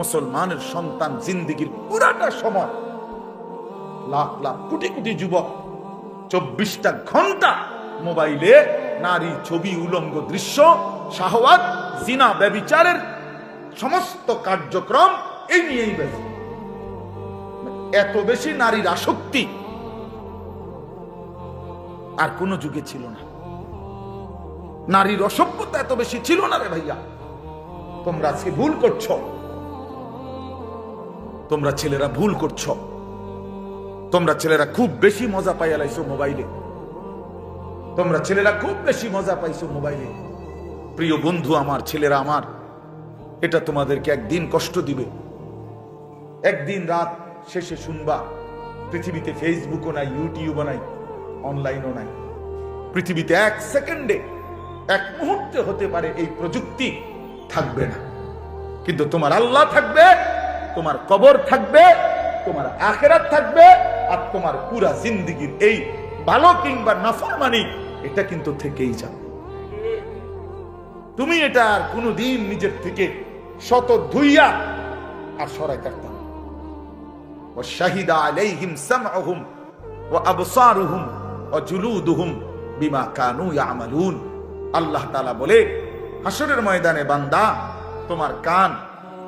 মুসলমানের সন্তান জিন্দিগির পুরাটা সময় লাখ লাখ কোটি কোটি যুবক চব্বিশটা ঘণ্টা মোবাইলে নারী ছবি উলঙ্গ দৃশ্য শাহওয়াত জিনা ব্যবিচারের সমস্ত কার্যক্রম এই নিয়েই ব্যস্ত। এত বেশি নারীর আসক্তি আর কোন যুগে ছিল না। নারীর অসভ্যতা এত বেশি ছিল না রে ভাইয়া। তোমরা আজকে ভুল করছ। তোমরা ছেলেরা ভুল করছ। তোমরা ছেলেরা খুব বেশি মজা পাইয়া লাইছো মোবাইলে। তোমরা ছেলেরা খুব বেশি মজা পাইছো মোবাইলে। প্রিয় বন্ধু, আমার ছেলেরা আমার, এটা তোমাদেরকে একদিন কষ্ট দিবে। একদিন রাত শেষে শুনবা, পৃথিবীতে ফেসবুকও নাই, ইউটিউবও নাই, অনলাইনও নাই। পৃথিবীতে এক সেকেন্ডে, এক মুহূর্তে হতে পারে এই প্রযুক্তি থাকবে না। কিন্তু তোমার আল্লাহ থাকবে তোমার কবর থাকবে, তোমার আখেরাত থাকবে, আর তোমার পুরা জিন্দিগির এই ভালো কিংবা নাফরমানি, এটা কিন্তু থেকেই যাবে। তুমি এটা আর কোনোদিন নিজের থেকে শত ধুইয়া আর সরাই কাটতাম আল্লাহ বলে হাসরের ময়দানে বান্দা, তোমার কান,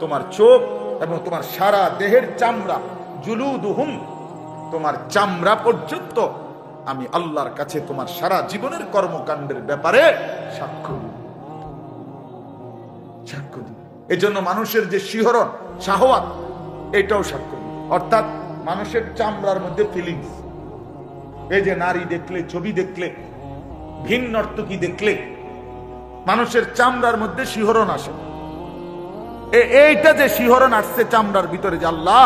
তোমার চোখ এবং তোমার সারা দেহের চামড়া, জুলুদুহুম, তোমার চামড়া পর্যন্ত আমি আল্লাহর কাছে তোমার সারা জীবনের কর্মকাণ্ডের ব্যাপারে সাক্ষ্য দিব সাক্ষ্য দিব এজন্য মানুষের যে শিহরণ, শাহওয়াত, এটাও সাক্ষ্য অর্থাৎ মানুষের চামড়ার মধ্যে ফিলিংস এই যে নারী দেখলে, ছবি দেখলে ভিন নর্তকী দেখলে, মানুষের চামড়ার মধ্যে শিহরণ আসে। এইটা যে শিহরণ আসছে চামড়ার ভিতরে আল্লাহ,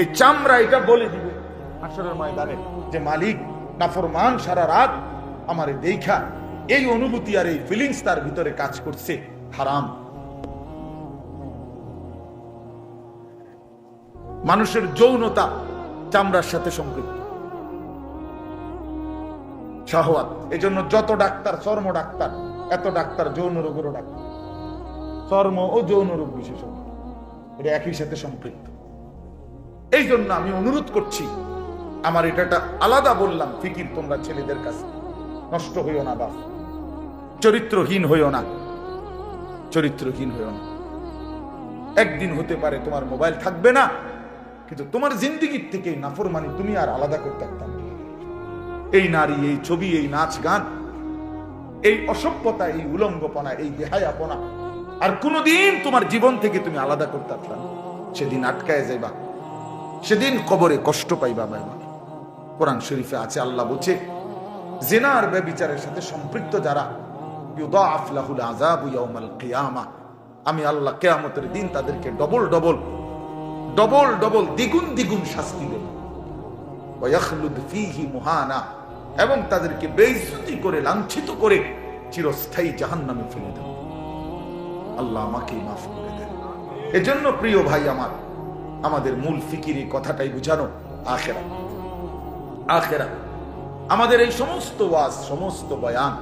এই চামড়া এটা বলে দিবে আসরের ময়দানে যে, মালিক, নাফরমান সারা রাত আমার দেখা, এই অনুভূতি আর এই ফিলিংস তার ভিতরে কাজ করছে, হারাম। মানুষের যৌনতা চামড়ার সাথে সম্পৃক্ত শাহওয়াত এই জন্য যত ডাক্তার, চর্ম ডাক্তার, এত ডাক্তার, যৌন রোগেরও ডাক্তার। চর্ম ও যৌন রোগ বিশেষজ্ঞ। এটা একই সাথে সম্পৃক্ত। এই জন্য আমি অনুরোধ করছি, আমার এটা একটা আলাদা বললাম, ফিকির তোমরা ছেলেদের কাছে। নষ্ট হইও না বাপ। চরিত্রহীন হইও না। চরিত্রহীন হইও না। একদিন হতে পারে তোমার মোবাইল থাকবে না, কিন্তু তোমার জিন্দিগির থেকে নাফরমানি তুমি আর আলাদা করতে পারতাম এই নারী, এই ছবি, এই নাচ গান, এই অসভ্যতা, এই উলঙ্গপনা, এই বেহায়াপনা আর কোনোদিন তোমার জীবন থেকে তুমি আলাদা করতে পারতাম সেদিন আটকায় যাইবা। সেদিন কবরে কষ্ট পাইবা বাইবা কোরআন শরীফে আছে, আল্লাহ বলছে জেনার ব্যবিচারের সাথে সম্পৃক্ত যারা, ইউদাআফ লাহুল আযাবু ইয়াউমাল কিয়ামা। আমি আল্লাহ কেয়ামতের দিন তাদেরকে ডবল ডবল ডবল ডবল দ্বিগুণ দ্বিগুণ শাস্তি দেব। মুহানা, এবং তাদেরকে বেইজ্জতি করে, লাঞ্ছিত করে, চিরস্থায়ী জাহান্নামে ফেলে দেব। আল্লাহ আমাকে মাফ করে দেন। এজন্য প্রিয় ভাই আমার, আমাদের মূল ফিকির এই কথাটাই বুঝানো আখেরা। আখেরা। আমাদের এই সমস্ত ওয়াজ, সমস্ত বয়ান,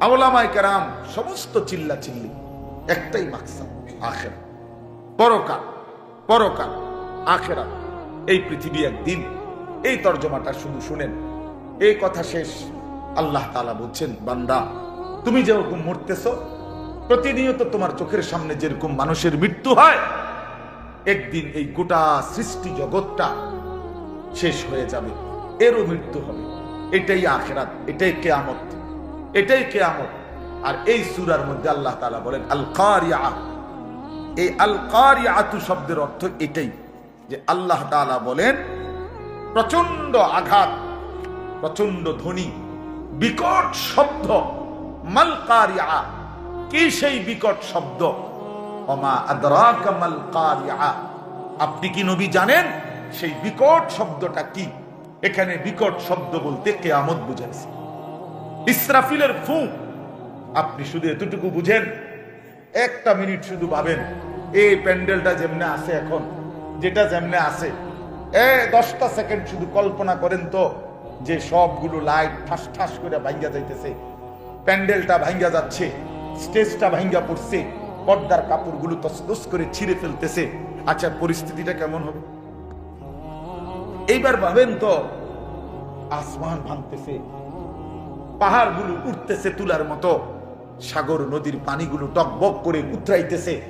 আওলামায় কেরাম, সমস্ত চিল্লা চিল্লি একটাই মাকসাদ, আখেরা। পরকাল পরকাল, আখেরা। এই পৃথিবী একদিন, এই তর্জমাটা শুধু শুনেন। এই কথা শেষ। আল্লাহ তাআলা বলছেন, বান্দা, তুমি যেরকম মরতেছ প্রতিনিয়ত তোমার চোখের সামনে যেরকম মানুষের মৃত্যু হয়, একদিন এই গোটা সৃষ্টি জগৎটা শেষ হয়ে যাবে, এরও মৃত্যু হবে। এটাই আখেরাত, এটাই কেয়ামত এটাই কেয়ামত। আর এই সুরার মধ্যে আল্লাহ তাআলা বলেন আল কারিয়া এই আল কারিয়াতু শব্দের অর্থ এটাই, যে আল্লাহ তাআলা বলেন প্রচণ্ড আঘাত প্রচণ্ড ধ্বনি, বিকট শব্দ মাল কারিয়া কি সেই বিকট শব্দ? আপনি কি নবী জানেন সেই বিকট শব্দটা কি? এখানে বিকট শব্দ বলতে কেয়ামত বুঝাইছে। ইসরাফিলের ফু, আপনি শুধু এতটুকু বুঝেন, একটা মিনিট শুধু ভাবেন, এই প্যান্ডেলটা যেমনে আছে এখন, যেটা যেমনে আছে, এ দশটা সেকেন্ড শুধু কল্পনা করেন তো, যে সবগুলো লাইট ঠাস ঠাস করে ভাঙ্গা যাইতেছে, প্যান্ডেলটা ভাঙ্গা যাচ্ছে স্টেজটা ভাঙ্গা পড়ছে, পর্দার কাপড়গুলো তসতস করে ছিঁড়ে ফেলতেছে। আচ্ছা পরিস্থিতিটা কেমন হবে? এইবার ভাবেন তো, আসমান ভাঙতেছে, পাহাড়গুলো উঠতেছে তুলার মতো, সাগর নদীর পানিগুলো টকবক করে উতরাইতেছে।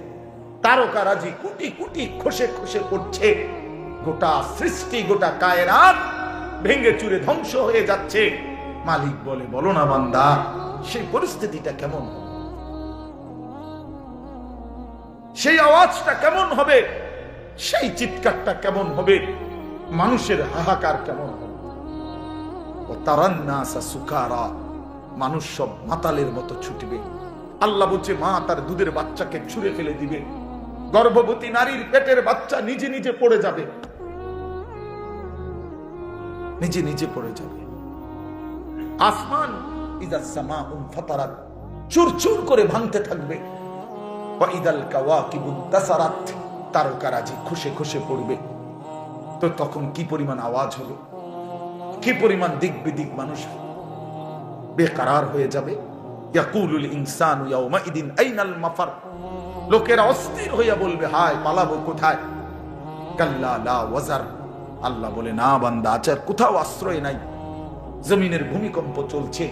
তারকারাজি কোটি কোটি খসে খসে পড়ছে। গোটা সৃষ্টি, গোটা কায়নাত ভেঙে চুরে ধ্বংস হয়ে যাচ্ছে। মালিক বলে, বলো না বান্দা, সেই পরিস্থিতিটা কেমন হবে? সেই আওয়াজটা কেমন হবে? সেই চিৎকারটা কেমন হবে? মানুষের হাহাকার কেমন হবে? ও সুকারা, মানুষ সব মাতালের মতো ছুটবে। আল্লাহ বলছে, মা তার দুধের বাচ্চাকে ছুঁড়ে ফেলে দিবে। গর্ভবতী নারীর পেটের বাচ্চা নিজে নিজে পড়ে যাবে। নিজে নিজে পড়ে যাবে। আসমান ইদা সামা উম ফাতারাত চুর চুর করে ভাঙতে থাকবে। ওয়া ইদাল কাওয়াকিবু তাসারাত, তারকারাজি খুশে খুশে পড়বে। তো তখন কি পরিমাণ আওয়াজ হবে কি পরিমাণ দিক বিদিক মানুষ বেকারার হয়ে যাবে? ইয়াকুলুল ইনসানু আইনাল মাফার। অস্থির হইয়া বলবে, হায়, পালাবো কোথায়? কাল্লা লা ওয়াজার। আল্লাহ বলে, না বান্দা, আচার কোথাও আশ্রয় নাই। জমিনের ভূমিকম্প চলছে,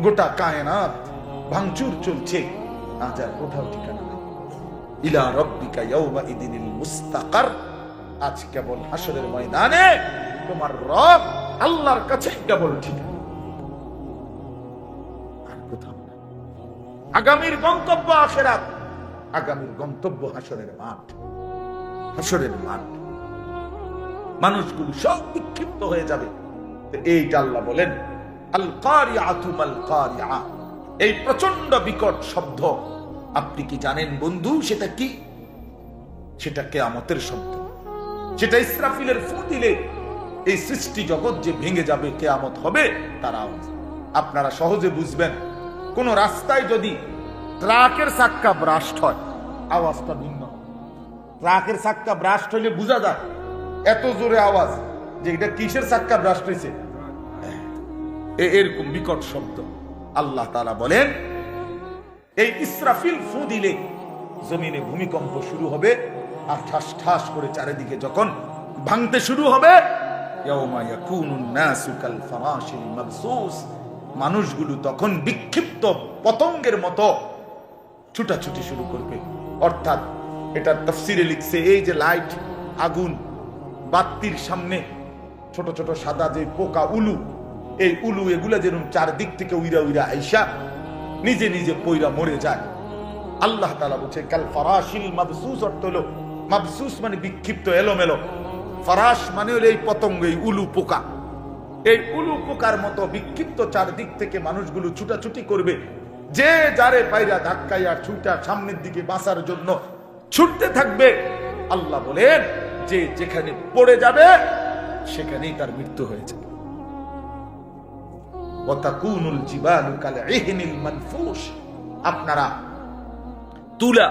গোটা কায়নাত ভাঙচুর চলছে। আচার কোথাও ঠিকানা ইলা রব্বিকা ইয়াউমা ইদিনিল মুস্তাকার। আজ কেবল হাসরের ময়দানে তোমার রব আল্লাহর কাছে কেবল আর কোথাও আগামীর গন্তব্য আখেরাত, আগামীর গন্তব্য হাসরের মাঠ হাসরের মাঠ। মানুষগুলো সব বিক্ষিপ্ত হয়ে যাবে। তো এইটা আল্লাহ বলেন আল কারিআতু মাল কারিআ এই প্রচণ্ড বিকট শব্দ আপনি কি জানেন বন্ধু সেটা কি? সেটা কেয়ামতের শব্দ। সেটা ইসরাফিলের ফু দিলে এই সৃষ্টি জগৎ যে ভেঙে যাবে কেয়ামত হবে তার আওয়াজ আপনারা সহজে বুঝবেন, কোন রাস্তায় যদি ট্রাকের চাক্কা ব্রাস্ট হয়, আওয়াজটা ভিন্ন। ট্রাকের চাক্কা ব্রাস্ট হইলে বোঝা যায়, এত জোরে আওয়াজ যে এটা কিসের চাক্কা ব্রাস্ট হয়েছে এরকম বিকট শব্দ। আল্লাহ তাআলা বলেন এই ইসরাফিল ফু দিলে জমিনে ভূমিকম্প শুরু হবে আর ঠাস ঠাস করে চারিদিকে যখন ভাঙতে শুরু হবে মানুষগুলো তখন বিক্ষিপ্ত পতঙ্গের মতো ছুটাছুটি শুরু করবে। অর্থাৎ এটা তফসিরে লিখছে, এই যে লাইট, আগুন, বাত্তির সামনে ছোট ছোট সাদা যে পোকা উলু, এই উলু এগুলা যেরকম চারদিক থেকে উইরা উইরা আইসা নিজে নিজে পইরা মরে যায়। আল্লাহ তালা বলছে, কাল ফারাশিল মাবসুস অর্থ হলো, মাবসুস মানে বিক্ষিপ্ত, এলোমেলো। ফারাস মানে হলো এই পতঙ্গ, এই উলু পোকা। এই উলু পোকার মতো বিক্ষিপ্ত চারদিক থেকে মানুষগুলো ছুটাছুটি করবে। যে যারে পাইরা ধাক্কাইয়া ছুটা সামনের দিকে বাঁচার জন্য ছুটতে থাকবে। আল্লাহ বলেন, যে যেখানে পড়ে যাবে, সেখানেই তার মৃত্যু হয়ে যাবে। ওয়াতাকুনুল জিবালু কাল ইহনিল আপনারা তুলা,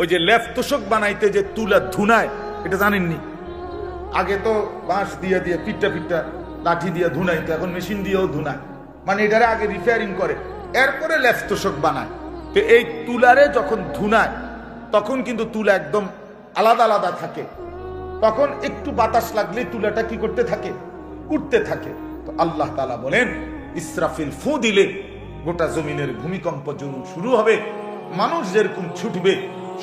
ওই যে লেফ তোষক বানাইতে যে তুলা ধুনায়, এটা জানেননি? আগে তো বাঁশ দিয়ে দিয়ে পিটটা পিটটা লাঠি দিয়ে ধুনাইতো, এখন মেশিন দিয়েও ধুনায়। মানে এটারে আগে রিপেয়ারিং করে, এরপরে লেফ তোষক বানায়। তো এই তুলারে যখন ধুনায়, তখন কিন্তু তুলা একদম আলাদা আলাদা থাকে। তখন একটু বাতাস লাগলে তুলাটা কি করতে থাকে? উঠতে থাকে। তো আল্লাহ তালা বলেন ইসরাফিল ফু দিলে গোটা জমিনের ভূমিকম্প জরুর শুরু হবে। মানুষ যেরকম ছুটবে,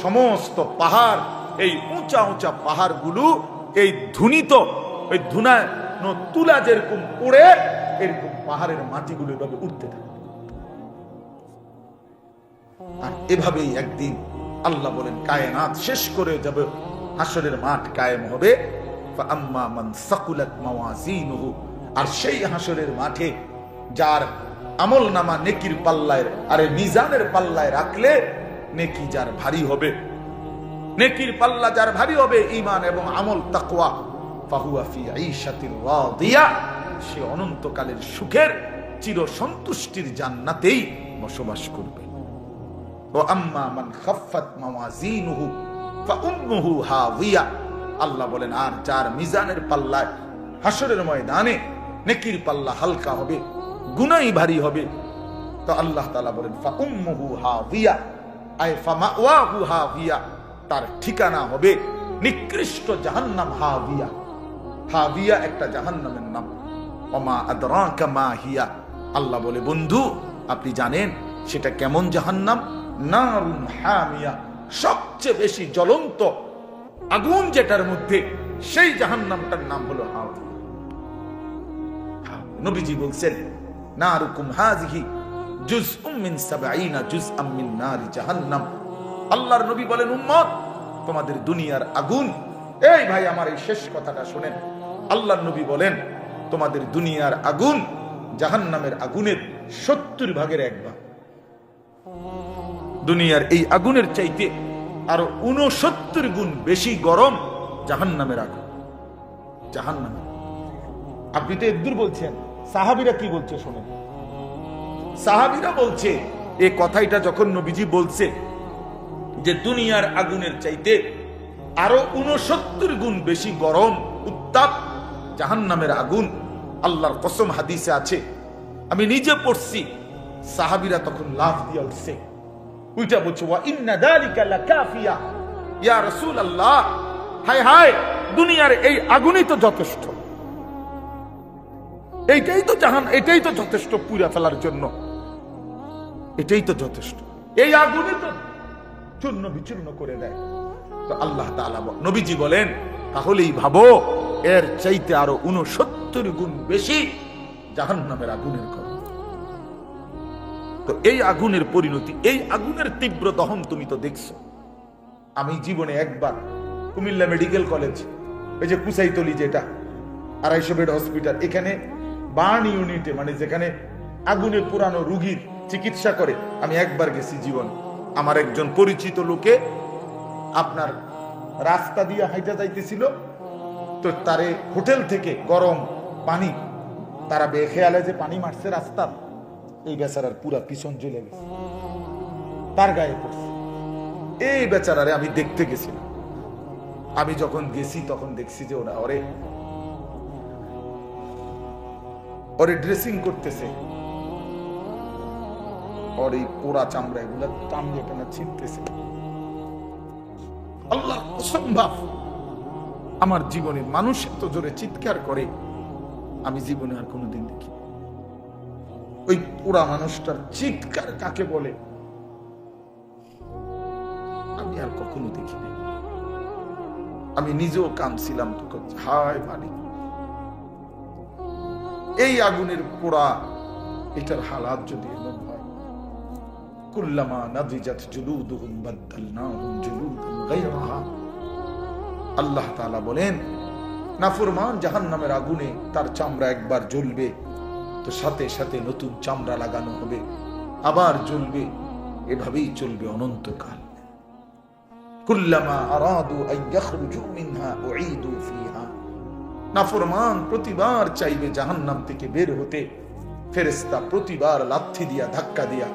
সমস্ত পাহাড়, এই উঁচা উঁচা পাহাড়গুলো, এই ধুনিত, ওই ধুনায় তুলা যেরকম পড়ে, এরকম পাহাড়ের মাটিগুলো এভাবে উঠতে থাকে। আর এভাবেই একদিন আল্লাহ বলেন, কায়নাত শেষ করে যাবে, হাসরের মাঠ কায়েম হবে। আর সেই হাসরের মাঠে যার আমল নামা নেকির পাল্লায় আরে মিজানের পাল্লায় রাখলে নেকি যার ভারী হবে। নেকির পাল্লা যার ভারী হবে, ঈমান এবং আমল রাদিয়া। সে অনন্তকালের সুখের চির সন্তুষ্টির জান্নাতেই বসবাস করবে। আল্লাহ বলেন, আর যার মিজানের পাল্লায় হাসরের ময়দানে নেকির পাল্লা হালকা হবে গুনাই ভারী হবে। তো আল্লাহ তাআলা বলেন হাওিয়া তার ঠিকানা হবে নিকৃষ্ট জাহান্নাম হাভিয়া হাভিয়া একটা জাহান্নামের নাম। অমা আদরাকা হিয়া। আল্লাহ বলে, বন্ধু, আপনি জানেন সেটা কেমন জাহান্নাম? নারুন হামিয়া, সবচেয়ে বেশি জ্বলন্ত আগুন যেটার মধ্যে, সেই জাহান্নামটার নাম হলো হাভিয়া নবীজি বলছেন নারুকুম হাজিহি জুজউম মিন সাবঈনা জুজআম মিন নারি জাহান্নাম। আল্লাহর নবী বলেন, উম্মত, তোমাদের দুনিয়ার আগুন। এই ভাই, আমার এই শেষ কথাটা শুনেন। আল্লাহর নবী বলেন, তোমাদের দুনিয়ার আগুন জাহান্নামের আগুনের সত্তর ভাগের এক ভাগ। দুনিয়ার এই আগুনের চাইতে আরও উনসত্তর গুণ বেশি গরম জাহান্নামের আগুন। জাহান্নামের আপনি তো একদূর বলছেন সাহাবিরা কি বলছে শোনেন। সাহাবিরা বলছে এই কথাইটা যখন নবীজি বলছে যে দুনিয়ার আগুনের চাইতে আরও উনসত্তর গুণ বেশি গরম, উত্তাপ জাহান্নামের আগুন আল্লাহর কসম হাদিসে আছে। আমি নিজে পড়ছি, সাহাবিরা তখন লাভ দিয়ে উঠছে। উইটা বলছে, ওয়া ইন্না দালিকা লাকাফিয়া। ইয়া রাসূলুল্লাহ, হায় হায়, দুনিয়ার এই আগুনই তো যথেষ্ট। এইটাই তো জাহান, এটাই তো যথেষ্ট পুরা ফেলার জন্য। এটাই তো যথেষ্ট। এই আগুনে তো চূর্ণ বিচূর্ণ করে দেয়। তো আল্লাহ তাআলা নবীজি বলেন, তাহলেই ভাবো, এর চাইতে আরও উনসত্তর গুণ বেশি জাহান নামের আগুনের কথা তো এই আগুনের পরিণতি, এই আগুনের তীব্র দহন তুমি তো দেখছ। আমি জীবনে একবার কুমিল্লা মেডিকেল কলেজ, এই যে কুসাইতলি যেটা, আড়াইশো বেড হসপিটাল, এখানে বার্ন ইউনিটে মানে যেখানে আগুনে পুরানো রুগীর চিকিৎসা করে, আমি একবার গেছি জীবন। আমার একজন পরিচিত লোকে আপনার রাস্তা দিয়ে হাইটা যাইতেছিল, তো তারে হোটেল থেকে গরম পানি, তারা বেখেয়ালে যে পানি মারছে রাস্তার, এই বেচারার পুরা পিছন জ্বলে গেছে। তার গায়ে পড়ছে। এই বেচারারে আমি দেখতে গেছিলাম। আমি যখন গেছি তখন দেখছি যে ওরা, ওরে ওরে ড্রেসিং করতেছে ওর এই পোড়া চামড়া এগুলা টামড়ে টানা ছিটতেছে আল্লাহ অসম্ভব আমার জীবনে মানুষ এত জোরে চিৎকার করে আমি জীবনে আর কোনোদিন দেখি ওই পোড়া মানুষটার চিৎকার কাকে বলে আমি আর কখনো দেখিনি আমি নিজেও কাঁদছিলাম তখন হায় মালিক এই আগুনের পোড়া এটার হালাত যদি এমন হয়, কুল্লামা জুলুদুহুম গায়রাহা। আল্লাহ তাআলা বলেন জাহান্নামের আগুনে তার চামড়া একবার জ্বলবে, তো সাথে সাথে নতুন চামড়া লাগানো হবে, আবার জ্বলবে, এভাবেই চলবে অনন্তকাল। কুল্লামা আরাদু আন ইয়াখরুজু মিনহা, উঈদু ফিহা। নাফরমান প্রতিবার চাইবে জাহান্নাম থেকে বের হতে। ফেরেশতা প্রতিবার লাথি দিয়া, ধাক্কা দিয়া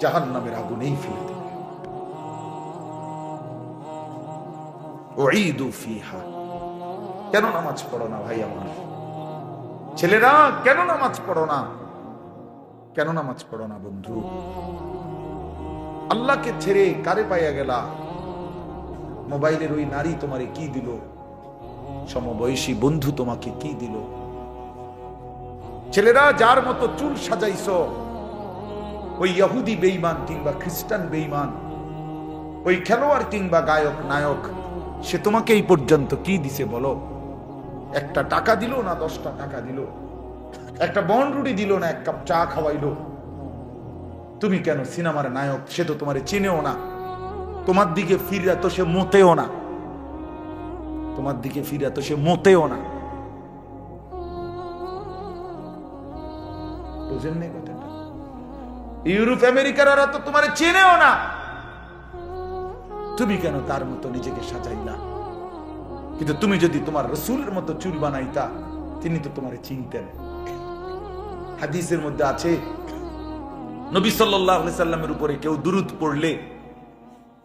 জাহান্নামের আগুনেই ফেলে দেবে। কেন নামাজ পড়ো না ভাই আমার? ছেলেরা, কেন নামাজ পড়ো না? কেন নামাজ পড়ো না বন্ধু? আল্লাহকে ছেড়ে কারে পাইয়া গেলা? মোবাইলের ওই নারী তোমারে কি দিল? সমবয়সী বন্ধু তোমাকে কি দিল? ছেলেরা, যার মতো চুল সাজাইছ, ওই ইহুদি বেইমান কিংবা খ্রিস্টান বেইমান ওই খেলোয়াড় কিংবা গায়ক, নায়ক, সে তোমাকে এই পর্যন্ত কি দিছে বলো? একটা টাকা দিল না দশটা টাকা দিল? একটা বন রুটি দিল না এক কাপ চা খাওয়াইলো? তুমি কেন সিনেমার নায়ক? সে তো তোমারে চিনেও না। তোমার দিকে ফিরে তো সে মোতেও না। তোমার দিকে ফিরে, তো সে মোতেও না। বুঝেন নাই কথাটা? ইউরোপ, আমেরিকার ওরা তো তোমার চেনেও না। তুমি কেন তার মতো নিজেকে সাজাইলা? কিন্তু তুমি যদি তোমার রসুলের মতো চুল বানাইতা, তিনি তো তোমার চিনতেন। হাদিসের মধ্যে আছে, নবী আলাইহি সাল্লামের উপরে কেউ দুরুদ পড়লে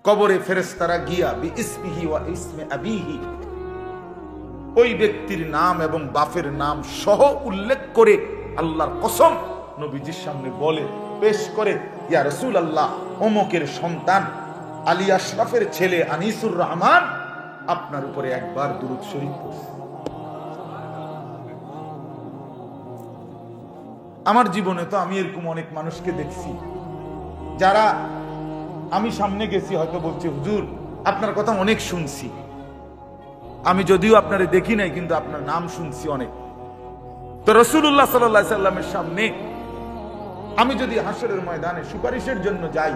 কবরে ফেরেশতারা গিয়া বি ইসমিহি ওয়া ইসমে আবিহি ওই ব্যক্তির নাম এবং বাপের নাম সহ উল্লেখ করে আল্লাহর কসম নবীজির সামনে বলে, পেশ করে, ইয়া রসুল আল্লাহ অমকের সন্তান আলী আশরাফের ছেলে আনিসুর রহমান আপনার উপরে একবার দুরুদ শরীফ পড়ছে। আমার জীবনে তো আমি এরকম অনেক মানুষকে দেখছি, যারা আমি সামনে গেছি, হয়তো বলছি, হুজুর, আপনার কথা অনেক শুনছি। আমি যদিও আপনারে দেখি নাই, কিন্তু আপনার নাম শুনছি অনেক। তো রসুল্লাহ সাল্লাহ সাল্লামের সামনে আমি যদি হাসরের ময়দানে সুপারিশের জন্য যাই,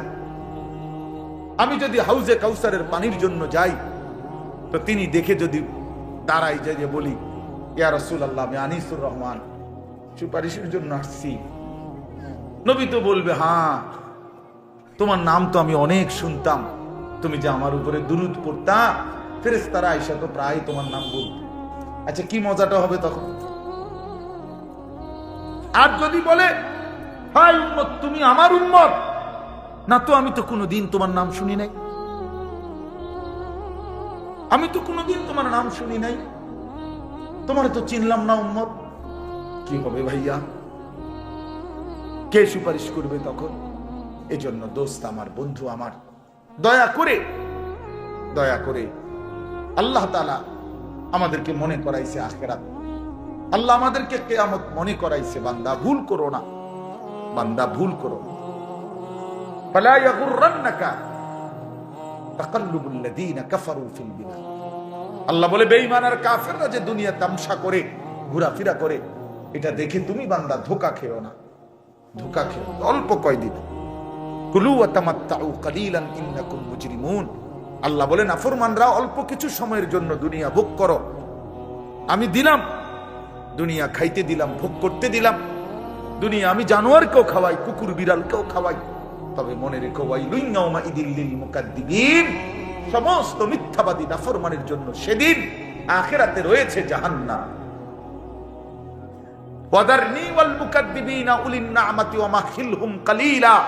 আমি যদি হাউজে কাউসারের পানির জন্য যাই, তো তিনি দেখে যদি দাঁড়াই যে যে বলি, ইয়া রসুল আল্লাহ আমি আনিসুর রহমান, সুপারিশের জন্য আসছি। নবী তো বলবে হ্যাঁ তোমার নাম তো আমি অনেক শুনতাম, তুমি যে আমার উপরে দুরুদ পড়তা ফেরেস তারা আইসা তো প্রায় তোমার নাম বলত আচ্ছা কি মজাটা হবে তখন? আর যদি বলে হাই উম্মত, তুমি আমার উম্মত? না তো আমি তো কোনোদিন তোমার নাম শুনি নাই। আমি তো কোনোদিন তোমার নাম শুনি নাই। তোমার তো চিনলাম না উম্মত। কি হবে ভাইয়া? কে সুপারিশ করবে তখন? এজন্য দোস্ত আমার, বন্ধু আমার। দয়া করে দয়া করে আল্লাহ তালা আমাদেরকে মনে করাইছে আখেরাত। আল্লাহ আমাদেরকে কেয়ামত মনে করাইছে, বান্দা ভুল করো না। বান্দা ভুল করো। আল্লাহ বলে কাফেররা যে দুনিয়া তামসা করে, ঘোরাফেরা করে, এটা দেখে তুমি বান্দা ধোকা খেও না। ধোকা খেয়ে অল্প কয়দিন। কুলু তামাত্তাউ কালিলান মুজরিমুন। আল্লাহ বলেন, আফরমানরা, অল্প কিছু সময়ের জন্য দুনিয়া ভোগ করো। আমি দিলাম, দুনিয়া খাইতে দিলাম, ভোগ করতে দিলাম। দুনিয়া আমি জানোয়ারকেও খাওয়াই, কুকুর বিড়ালকেও খাওয়াই। তবে মনে রেখো সমস্ত মিথ্যাবাদী নাফরমানের জন্য সেদিন আখেরাতে রয়েছে কালিলা।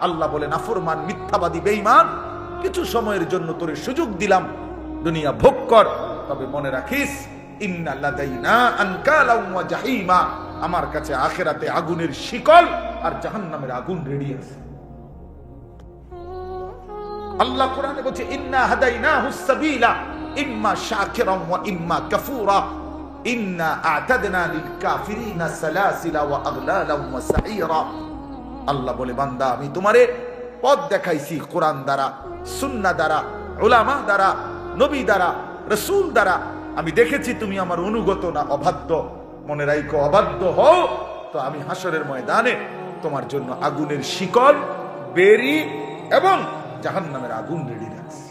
আল্লাহ বলে নাফরমান মিথ্যাবাদী, বেঈমান কিছু সময়ের জন্য তোরে সুযোগ দিলাম। দুনিয়া ভোগ কর। তবে মনে রাখিস আমার কাছে আখেরাতে আগুনের শিকল আর জাহান্নামের আগুন রেডি আছে। আল্লাহ কোরআনে বলছে, ইন্না হাদাইনাহু সাবিলা। ইম্মা ওয়া ইম্মা কাফুরা। ইন্না আ'তাদনা লিল কাফিরিনা সালাসিলা ওয়া আগলালান ওয়া সাঈরা। আল্লাহ বলে, বান্দা, আমি তোমারে পথ দেখাইছি কোরআন দ্বারা, সুন্নাহ দ্বারা, উলামা দ্বারা, নবী দ্বারা, রাসূল দ্বারা। আমি দেখেছি তুমি আমার অনুগত না অবাধ্য। মনে রাখো অবাধ্য হও। তো আমি হাসরের ময়দানে তোমার জন্য আগুনের শিকল, বেরি এবং জাহান্নামের আগুন রেডি রাখছি।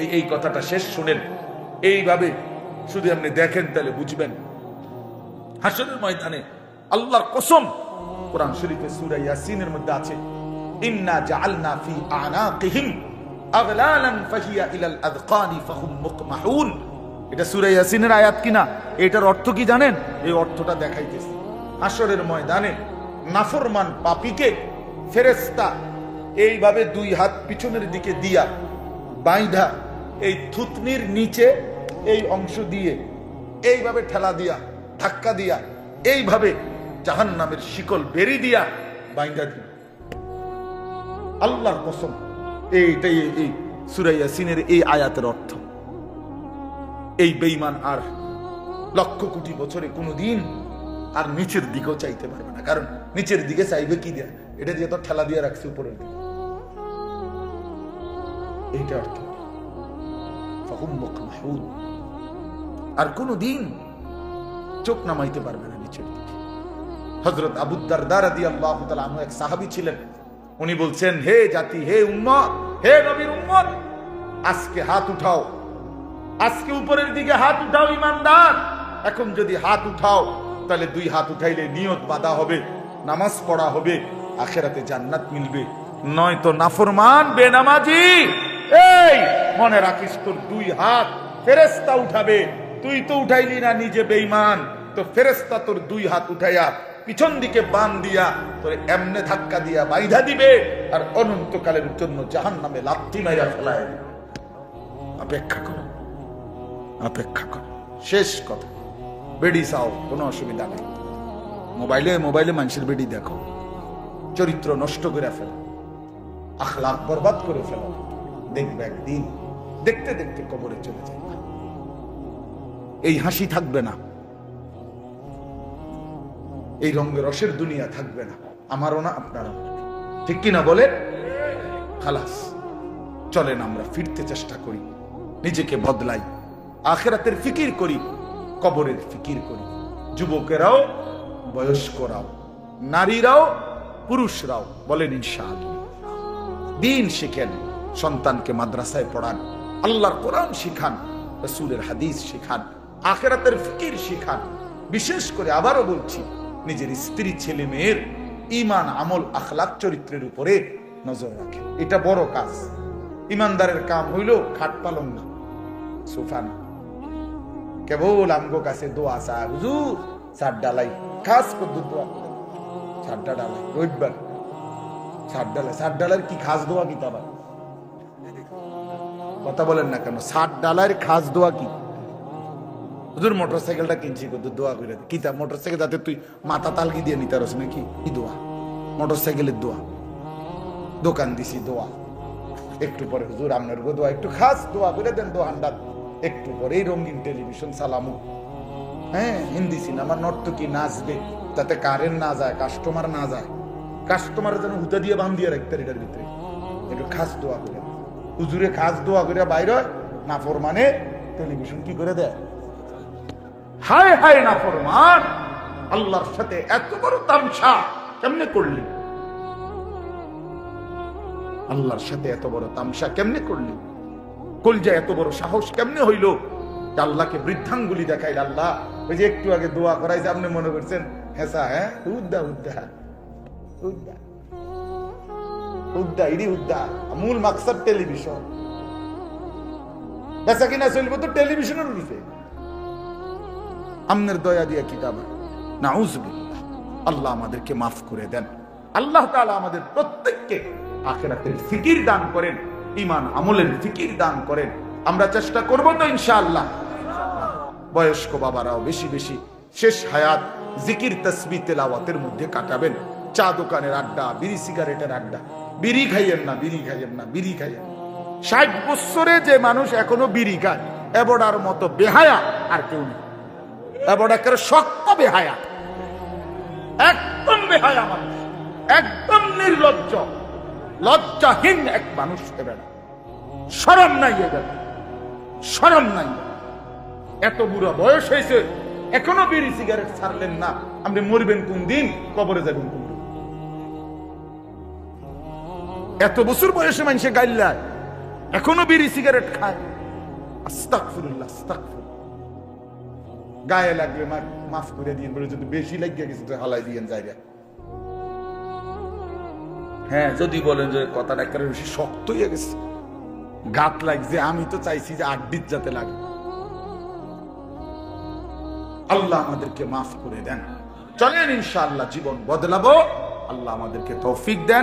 এই এই কথাটা শেষ শুনেন। এইভাবে শুধু আপনি দেখেন তাহলে বুঝবেন। হাসরের ময়দানে আল্লাহর কসম, কোরআন শরীফে সূরা ইয়াসিনের মধ্যে আছে। ইন্না ফি আগলালান ফাহিয়া ইলাল ফাহুম মুকমাহুন এটা ইয়াসিনের আয়াত কিনা? এটার অর্থ কি জানেন? এই অর্থটা দেখাইতেছে। হাসরের ময়দানে নাফরমান পাপীকে ফেরেশতা এইভাবে দুই হাত পিছনের দিকে দিয়া বাইধা এই থুতনির নিচে এই অংশ দিয়ে এইভাবে ঠেলা দিয়া, ধাক্কা দিয়া, এইভাবে জাহান নামের শিকল বেরি দিয়া বাইন্দা দিয়া আল্লাহর কসম, এইটাই এই সুরাইয়া সিনের এই আয়াতের অর্থ। এই বেইমান আর লক্ষ কোটি বছরে কোনোদিন আর নিচের দিকেও চাইতে পারবে না। কারণ নিচের দিকে চাইবে কি দিয়া? এটা দিয়ে তো ঠেলা দিয়ে রাখছে উপরের দিকে। এইটা অর্থ। আর কোনোদিন চোখ নামাইতে পারবে না নিচের দিকে। হজরত আবুদ্দার দারাদি আল্লাহ এক সাহাবী ছিলেন। উনি বলছেন, হে জাতি, হে উম্মত, হে নবীর উম্মত, আজকে হাত উঠাও। আজকে উপরের দিকে হাত উঠাও, ইমানদার। এখন যদি হাত উঠাও, তাহলে দুই হাত উঠাইলে নিয়ত বাঁধা হবে, নামাজ পড়া হবে, আখেরাতে জান্নাত মিলবে। নয়তো নাফরমান, বেনামাজি। এই, মনে রাখিস তোর দুই হাত ফেরেস্তা উঠাবে। তুই তো উঠাইলি না, নিজে বেইমান তো ফেরেস্তা তোর দুই হাত উঠাইয়া পিছন দিকে বান দিয়া, তোর এমনে ধাক্কা দিয়া বাইধা দিবে, আর অনন্তকালের জন্য জাহান নামে লাথি মাইরা ফেলায়। অপেক্ষা করো অপেক্ষা করো। শেষ কথা, বেডি চাও, কোনো অসুবিধা নেই। মোবাইলে মোবাইলে মানুষের বেডি দেখো। চরিত্র নষ্ট করে ফেলো। আখলাক বরবাদ করে ফেলো। দেখবে একদিন, দেখতে দেখতে কবরে চলে যাবে এই হাসি থাকবে না। এই রঙের রসের দুনিয়া থাকবে না। আমারও না, আপনারও ঠিক কিনা বলে খালাস, চলেন আমরা ফিরতে চেষ্টা করি। নিজেকে বদলাই, আখেরাতের ফিকির করি, কবরের ফিকির করি। যুবকেরাও, বয়স্করাও, নারীরাও, পুরুষরাও, বলেন ইনশাআল্লাহ। দিন শিখেন, সন্তানকে মাদ্রাসায় পড়ান, আল্লাহর কোরআন শিখান, রসুলের হাদিস শিখান, আখেরাতের ফিকির শিখান। বিশেষ করে আবারও বলছি নিজের স্ত্রী, ছেলে, মেয়ের ইমান আমল আখলাক চরিত্রের উপরে নজর রাখেন এটা বড় কাজ। ইমানদারের কাম হইল খাট পালন না। সোফা না কেবল আমগো কাছে দোয়া চা হুজুর সার ডালাই খাস পদ্ধতি দোয়া করে। ডালাই রবিবার। সার ডালাই সার ডালার কি খাস দোয়া কি তাবার? কথা বলেন না কেন সার ডালার খাস দোয়া কি? হুজুর, মোটরসাইকেলটা কিনছি কত দোয়া করে কি তা, মোটরসাইকেল যাতে তুই মাথা তালগি দিয়ে নিতে পারস নাকি? কি দোয়া? মোটরসাইকেলের দোয়া। দোকান দিছি, দোয়া। একটু পরে হুজুর, আপনার গো দোয়া। একটু খাস, দোয়া করে দেন দোকানটা একটু পরে এই রঙিন টেলিভিশন সালামু হ্যাঁ হিন্দি সিনেমা নর্তকী নাচবে? তাতে কারেন্ট না যায় কাস্টমার না যায়। কাস্টমার যেন হুতা দিয়ে বান দিয়ে রাখতে এটার ভিতরে। একটু খাস দোয়া করে হুজুরে খাস দোয়া করে বাইরে না মানে টেলিভিশন কি করে দেয়? হায় হায় না ফরমান। আল্লাহর সাথে এত বড় তামসা কেমনে করলি? আল্লাহর সাথে এত বড় তামসা কেমনে করলি? কলজা এত বড় সাহস কেমনে হইল? আল্লাহকে বৃদ্ধাঙ্গুলি দেখাইল আল্লাহ। ওই যে একটু আগে দোয়া করাই যে আপনি মনে করছেন হেসা হ্যাঁ উদ্দা উদ্দা উদ্দা উদ্দা ইডি উদ্দা, মূল মাকসাদ টেলিভিশন। বেচা কিনা চলবো তো টেলিভিশনের রূপে। আমনের দয়া দিয়া কিতাব। নাউজুবিল্লাহ আল্লাহ আমাদেরকে মাফ করে দেন। আল্লাহ তাআলা আমাদের প্রত্যেককে আখেরাতের ফিকির দান করেন ইমান আমলের ফিকির দান করেন। আমরা চেষ্টা করব তো ইনশাআল্লাহ। বয়স্ক বাবারাও বেশি বেশি শেষ হায়াত জিকির তসবি তেলাওয়াতের মধ্যে কাটাবেন। চা দোকানের আড্ডা, বিড়ি সিগারেটের আড্ডা। বিড়ি খাইয়েন না, বিড়ি খাইয়েন না, বিড়ি খাইয়েন। না। ষাট বছরে যে মানুষ এখনও বিড়ি খায়, এবড়ার মতো বেহায়া আর কেউ নেই। একেবারে শক্ত বেহায়া। একদম বেহায়া মানুষ। একদম নির্লজ্জ। লজ্জাহীন এক মানুষ সরম নাই সরম নাই। এত বয়স হয়েছে, এখনও বিড়ি সিগারেট ছাড়লেন না। আপনি মরবেন কোন দিন, কবরে যাবেন কোন দিন। এত বছর বয়সে মানুষে গাইল্লায় এখনও বিড়ি সিগারেট খায়। আস্তাকফিরুল্লাহ আস্তাকফিরুল্লাহ গায়ে লাগলে মাফ করে দিয়ে বলে যদি বেশি লাগিয়ে গেছে তো হালাই দিয়ে জায়গা। হ্যাঁ যদি বলেন যে কথাটা একটা বেশি শক্ত হয়ে গেছে। গাত লাগছে, আমি তো চাইছি যে আড্ডির যাতে লাগে। আল্লাহ আমাদেরকে মাফ করে দেন। চলেন ইনশাআল্লাহ জীবন বদলাবো। আল্লাহ আমাদেরকে তৌফিক দেন।